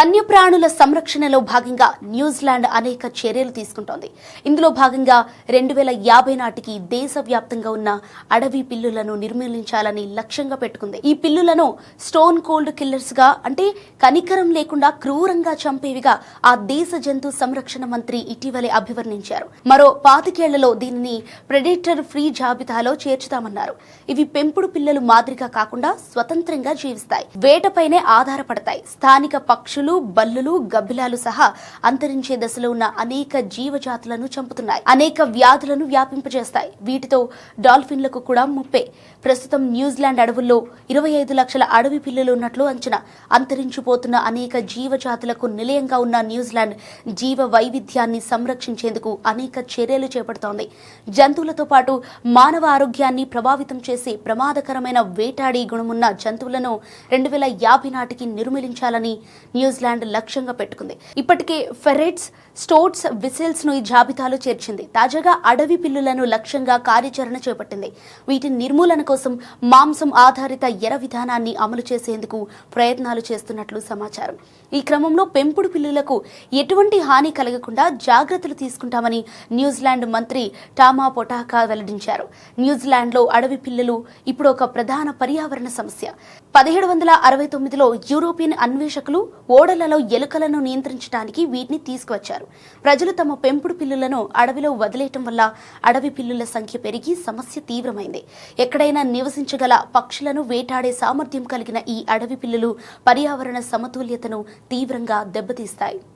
వన్యప్రాణుల సంరక్షణలో భాగంగా న్యూజిలాండ్ అనేక చర్యలు తీసుకుంటోంది. ఇందులో భాగంగా రెండు వేల యాభై నాటికి దేశవ్యాప్తంగా ఉన్న అడవి పిల్లులను నిర్మూలించాలని లక్ష్యంగా పెట్టుకుంది. ఈ పిల్లులను స్టోన్ కోల్డ్ కిల్లర్స్గా అంటే కనికరం లేకుండా క్రూరంగా చంపేవిగా ఆ దేశ జంతు సంరక్షణ మంత్రి ఇటీవలే అభివర్ణించారు. మరో పాతికేళ్ళలో దీనిని ప్రెడేటర్ ఫ్రీ జాబితాలో చేర్చుతామన్నారు. ఇవి పెంపుడు పిల్లలు మాదిరిగా కాకుండా స్వతంత్రంగా జీవిస్తాయి. వేటపైనే ఆధారపడతాయి. స్థానిక పక్షులు బల్లులు గబ్బిలాలు సహా అంతరించే దశలో ఉన్న అనేక జీవజాతులను చంపుతున్నాయి. అనేక వ్యాధులను వ్యాపింపజేస్తాయి. వీటితో డాల్ఫిన్లకు కూడా ముప్పే. ప్రస్తుతం న్యూజిలాండ్ అడవుల్లో ఇరవై ఐదు లక్షల అడవి పిల్లులు ఉన్నట్లు అంచనా. అంతరించిపోతున్న అనేక జీవజాతులకు నిలయంగా ఉన్న న్యూజిలాండ్ జీవ వైవిధ్యాన్ని సంరక్షించేందుకు అనేక చర్యలు చేపడుతోంది. జంతువులతో పాటు మానవ ఆరోగ్యాన్ని ప్రభావితం చేసే ప్రమాదకరమైన వేటాడి గుణమున్న జంతువులను రెండు వేల యాభై నాటికి నిర్మూలించాలని న్యూజిలాండ్ లక్ష్యంగా పెట్టుకుంది. ఇప్పటికే ఫెరెట్స్ స్టోట్స్ విసిల్స్ను ఈ జాబితాలో చేర్చింది. తాజాగా అడవి పిల్లులను లక్ష్యంగా కార్యాచరణ చేపట్టింది. వీటి నిర్మూలన కోసం మాంసం ఆధారిత ఎర విధానాన్ని అమలు చేసేందుకు ప్రయత్నాలు చేస్తున్నట్లు సమాచారం. ఈ క్రమంలో పెంపుడు పిల్లులకు ఎటువంటి హాని కలగకుండా జాగ్రత్తలు తీసుకుంటామని న్యూజిలాండ్ మంత్రి టామా పొటాకా వెల్లడించారు. న్యూజిలాండ్లో అడవి పిల్లులు ఇప్పుడు ఒక ప్రధాన పర్యావరణ సమస్య. పదిహేడు వందల అరవై తొమ్మిదిలో యూరోపియన్ అన్వేషకులు ఓడలలో ఎలుకలను నియంత్రించడానికి వీటిని తీసుకువచ్చారు. ప్రజలు తమ పెంపుడు పిల్లులను అడవిలో వదిలేయటం వల్ల అడవి పిల్లుల సంఖ్య పెరిగి సమస్య తీవ్రమైంది. ఎక్కడైనా నివసించగల పక్షులను వేటాడే సామర్థ్యం కలిగిన ఈ అడవి పిల్లులు పర్యావరణ సమతుల్యతను తీవ్రంగా దెబ్బతీస్తాయి.